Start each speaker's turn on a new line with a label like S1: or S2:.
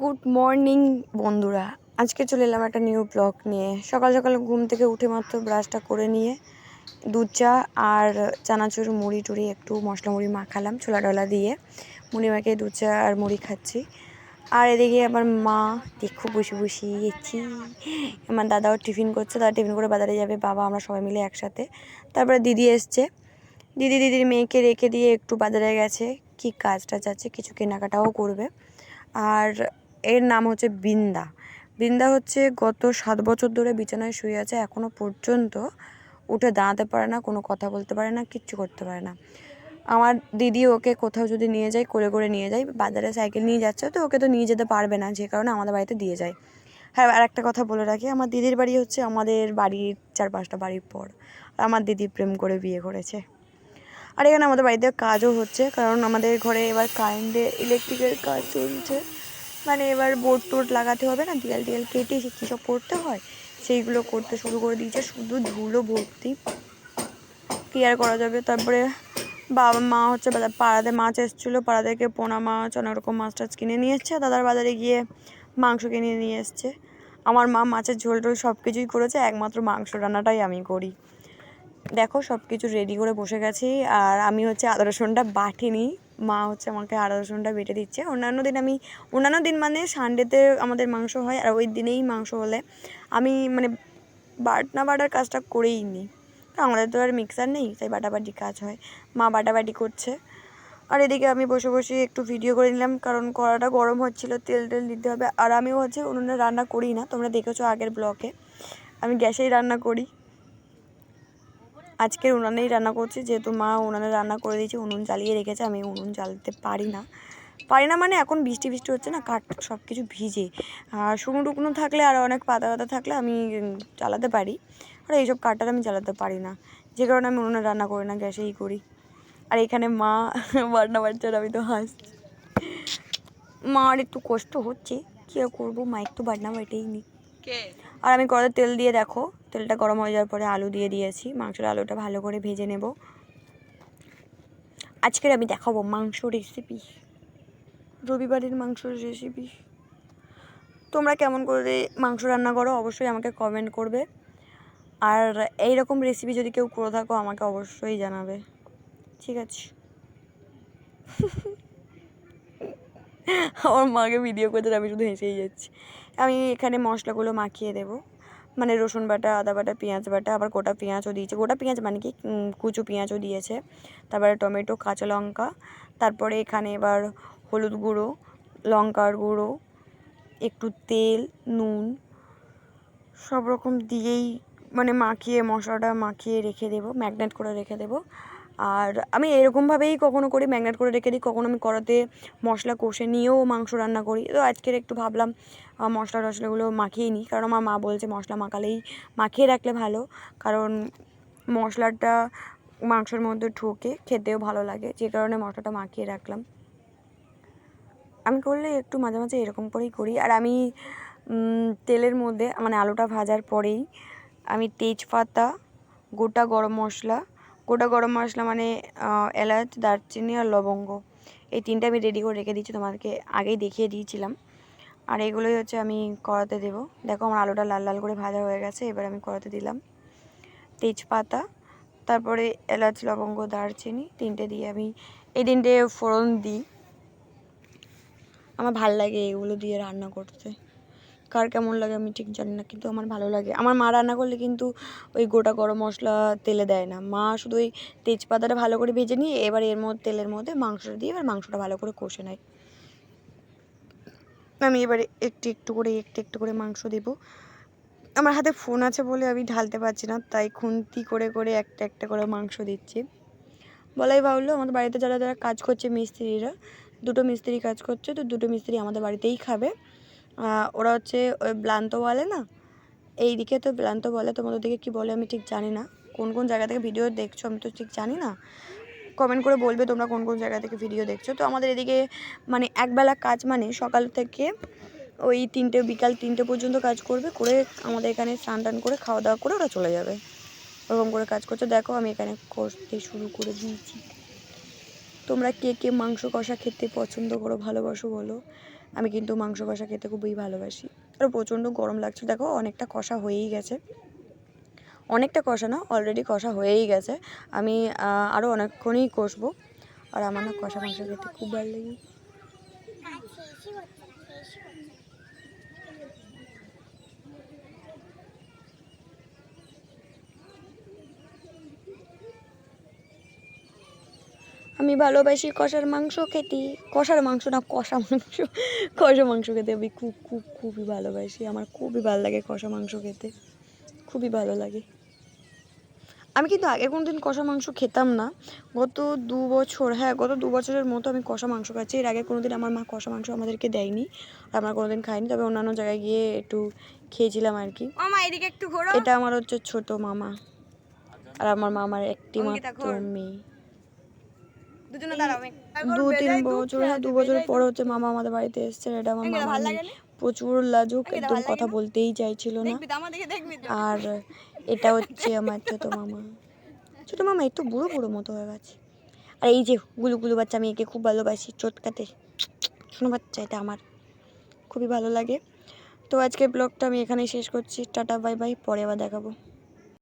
S1: Good morning বন্ধুরা। আজকে চলে এলাম একটা নিউ ব্লগ নিয়ে। সকাল সকাল ঘুম থেকে উঠে মাত্র ব্রাশটা করে নিয়ে দুধ চা আর চানাচুর মুড়ি টুড়ি, একটু মশলা মুড়ি মাখালাম ছোলা টলা দিয়ে। মুড়ি মাখিয়ে দুধ চা আর মুড়ি খাচ্ছি। আর এদিকে আমার মা, দেখো বসে বসে গেছি আমার দাদাও টিফিন করছে, দাদা টিফিন করে বাজারে যাবে, বাবা, আমরা সবাই মিলে একসাথে। তারপরে দিদি এসছে। দিদি দিদির মেয়েকে রেখে দিয়ে একটু বাজারে গেছে, কি কাজ টাজ আছে, কিছু কেনাকাটাও করবে। আর এর নাম হচ্ছে বৃন্দা। বৃন্দা হচ্ছে গত সাত বছর ধরে বিছানায় শুয়ে আছে এখনও পর্যন্ত উঠে দাঁড়াতে পারে না, কোনো কথা বলতে পারে না, কিচ্ছু করতে পারে না। আমার দিদি ওকে কোথাও যদি নিয়ে যায় করে করে নিয়ে যায়, বাজারে সাইকেল নিয়ে যাচ্ছে, তো ওকে তো নিয়ে যেতে পারবে না, যে কারণে আমাদের বাড়িতে দিয়ে যায়। হ্যাঁ আর একটা কথা বলে রাখি, আমার দিদির বাড়ি হচ্ছে আমাদের বাড়ির চার পাঁচটা বাড়ির পর। আর আমার দিদি প্রেম করে বিয়ে করেছে। আর এখানে আমাদের বাড়িতে কাজও হচ্ছে, কারণ আমাদের ঘরে এবার কারেন্টে ইলেকট্রিকের কাজ চলছে। মানে এবার বোর্ড টোর্ড লাগাতে হবে না, দেয়াল টিয়াল কেটে সে কী সব করতে হয়? সেইগুলো করতে শুরু করে দিয়েছে, শুধু ধুলো ভর্তি। কী আর করা যাবে, তারপরে বাবা, মা হচ্ছে পাড়াতে মাছ এসেছিল পাড়া থেকে পোনা মাছ অনেক রকম মাছ টাছ কিনে নিয়ে এসছে দাদার বাজারে গিয়ে মাংস কিনে নিয়ে এসছে। আমার মা মাছের ঝোল টোল সব কিছুই করেছে, একমাত্র মাংস রান্নাটাই আমি করি। দেখো সব কিছু রেডি করে বসে গেছি, আর আমি হচ্ছে আদা রসুনটা বাটিনি। মা হচ্ছে আমাকে আদা রসুনটা বেটে দিচ্ছে। অন্যান্য দিন আমি, অন্যান্য দিন মানে সানডেতে আমাদের মাংস হয় আর ওই দিনেই মাংস হলে। আমি মানে বাটনা বাটার কাজটা করেই নিই আমাদের তো আর মিক্সার নেই, তাই বাটাবাটি কাজ হয়। মা বাটাবাটি করছে। আর এদিকে আমি বসে বসে একটু ভিডিও করে নিলাম, কারণ কড়াটা গরম হচ্ছিল, তেল টেল দিতে হবে। আর আমিও হচ্ছে উনুনে রান্না করি না, তোমরা দেখেছ আগের ব্লকে আমি গ্যাসেই রান্না করি। আজকের উনানেই রান্না করছি, যেহেতু মা উনানে রান্না করে দিয়েছে, উনুন জ্বালিয়ে রেখেছে, আমি উনুন জ্বালতে পারি না। পারি না মানে এখন বৃষ্টি বৃষ্টি হচ্ছে না, কাঠ সব কিছু ভিজে। আর শুকনো টুকনো থাকলে আর অনেক পাতা পাতা থাকলে আমি চালাতে পারি। আর এইসব কাঠটা আমি চালাতে পারি না। যে কারণে আমি উনুনে রান্না করি না, গ্যাসেই করি। আর এখানে মা, বান্না বাচ্চার আমি তো হাসছি। মার একটু কষ্ট হচ্ছে, কী করব মা একটু বান্না বাটেই নি আর আমি কড়াতে তেল দিয়ে দেখো, তেলটা গরম হয়ে যাওয়ার পরে আলু দিয়ে দিয়েছি। মাংসের আলুটা ভালো করে ভেজে নেব। আজকের আমি দেখাবো মাংস রেসিপি রবিবারের মাংসর রেসিপি তোমরা কেমন করে মাংস রান্না করো অবশ্যই আমাকে কমেন্ট করবে। আর এই রকম রেসিপি যদি কেউ করে থাকো আমাকে অবশ্যই জানাবে। ঠিক আছে? আমার মাকে ভিডিও করতে আমি শুধু হেসেই যাচ্ছি। আমি এখানে মশলাগুলো মাখিয়ে দেবো। মানে রসুন বাটা, আদা বাটা, পেঁয়াজ বাটা, আবার গোটা পেঁয়াজও দিয়েছে। গোটা পেঁয়াজ মানে কি? কুচো পেঁয়াজও দিয়েছে। তারপরে টমেটো, কাঁচা লঙ্কা। তারপরে এখানে এবার হলুদ গুঁড়ো, লঙ্কার গুঁড়ো, একটু তেল, নুন, সব রকম দিয়েই মানে মাখিয়ে, মশলাটা মাখিয়ে রেখে দেবো, ম্যাগনেট করে রেখে দেবো। আর আমি এরকমভাবেই কখনো করি ম্যাগনেট করে রেখে দিই, কখনো আমি কড়াতে মশলা কষে নিয়েও মাংস রান্না করি। তো আজকের একটু ভাবলাম মশলা টশলাগুলো মাখিয়ে নিই, কারণ আমার মা বলছে মশলা মাখালেই, মাখিয়ে রাখলে ভালো, কারণ মশলাটা মাংসের মধ্যে ঢোকে, খেতেও ভালো লাগে, যে কারণে মশলাটা মাখিয়ে রাখলাম। আমি করলে একটু মাঝে মাঝে এরকম করেই করি, আর আমি তেলের মধ্যে মানে আলুটা ভাজার পরেই, আমি তেজপাতা, গোটা গরম মশলা গোটা গরম মশলা মানে এলাচ, দারচিনি আর লবঙ্গ, এই তিনটে আমি রেডি করে রেখে দিচ্ছি তোমাদেরকে আগেই দেখিয়ে দিয়েছিলাম। আর এগুলোই হচ্ছে আমি কড়াতে দেবো। দেখো আমার আলুটা লাল লাল করে ভাজা হয়ে গেছে, এবার আমি কড়াতে দিলাম তেজপাতা, তারপরে এলাচ, লবঙ্গ, দারচিনি, তিনটে দিয়ে আমি এই তিনটে ফোড়ন দিই। আমার ভালো লাগে এগুলো দিয়ে রান্না করতে। কার কেমন লাগে আমি ঠিক জানি না, কিন্তু আমার ভালো লাগে। আমার মা রান্না করলে কিন্তু ওই গোটা গরম মশলা তেলে দেয় না। মা শুধু ওই তেজপাতাটা ভালো করে ভেজে নিয়ে এবার এর মধ্যে, তেলের মধ্যে মাংসটা দিয়ে এবার মাংসটা ভালো করে কষে নেয়। আমি এবারে একটু একটু করে, একটু একটু করে মাংস দেবো। আমার হাতে ফোন আছে বলে আমি ঢালতে পারছি না, তাই খুন্তি করে করে একটা একটা করে মাংস দিচ্ছি। বলাই বাহুল্য, আমাদের বাড়িতে যারা যারা কাজ করছে মিস্ত্রিরা, দুটো মিস্ত্রি কাজ করছে, তো দুটো মিস্ত্রি আমাদের বাড়িতেই খাবে। ওরা হচ্ছে ওই ব্লান্ত বলে না? এই দিকে তো ব্লান্ত বলে, তোমাদের দিকে কি বলে আমি ঠিক জানি না। কোন কোন জায়গা থেকে ভিডিও দেখছ আমি তো ঠিক জানি না। কমেন্ট করে বলবে তোমরা কোন কোন জায়গা থেকে ভিডিও দেখছ। তো আমাদের এদিকে মানে একবেলা কাজ মানে সকাল থেকে ওই তিনটে, বিকাল তিনটে পর্যন্ত কাজ করবে, করে আমাদের এখানে স্নান টান করে খাওয়া দাওয়া করে ওরা চলে যাবে। ওরকম করে কাজ করছে। দেখো আমি এখানে করতে শুরু করে দিয়েছি। তোমরা কে কে মাংস কষা খেতে পছন্দ করো, ভালোবাসো বলো। আমি কিন্তু মাংস কষা খেতে খুবই ভালোবাসি। আর প্রচণ্ড গরম লাগছে, দেখো অনেকটা কষা হয়েই গেছে। অনেকটা কষা না অলরেডি কষা হয়েই গেছে। আমি আরও অনেকক্ষণই কষবো। আর আমার না কষা মাংস খেতে খুব ভালো লাগে। আমি ভালোবাসি কষার মাংস খেতে। কষার মাংস না কষা মাংস। কষা মাংস খেতে আমি খুব খুব খুবই ভালোবাসি। আমার খুবই ভালো লাগে কষা মাংস খেতে। খুবই ভালো লাগে। আমি কিন্তু আগে কোনো দিন কষা মাংস খেতাম না। গত দু বছর হ্যাঁ গত দু বছরের মতো আমি কষা মাংস খাচ্ছি। এর আগে কোনো দিন আমার মা কষা মাংস আমাদেরকে দেয়নি। আর আমরা কোনো দিন খাইনি। তবে অন্যান্য জায়গায় গিয়ে একটু খেয়েছিলাম আর কি।
S2: মামা এদিকে একটু ঘোরো।
S1: এটা আমার হচ্ছে ছোট মামা। আর আমার মামার একটি মাত্র মেয়ে।
S2: দুজনে দাঁড়াও
S1: দু তিন বছর হ্যাঁ দু বছর পরে হচ্ছে মামা আমাদের বাড়িতে এসছে এটা আমার মামা? প্রচুর লাজুক একদম কথা বলতেই চাইছিল না। আর এটা হচ্ছে আমার ছোট মামা। ছোট মামা একটু বুড়ো বুড়ো মতো হয়ে গেছে। আর এই যে গুলু গুলু বাচ্চা আমি একে খুব ভালোবাসি চটকাতে। শোনো বাচ্চা এটা আমার। খুবই ভালো লাগে। তো আজকের ব্লগটা আমি এখানেই শেষ করছি। Tata bye bye. পরে আবার দেখাবো।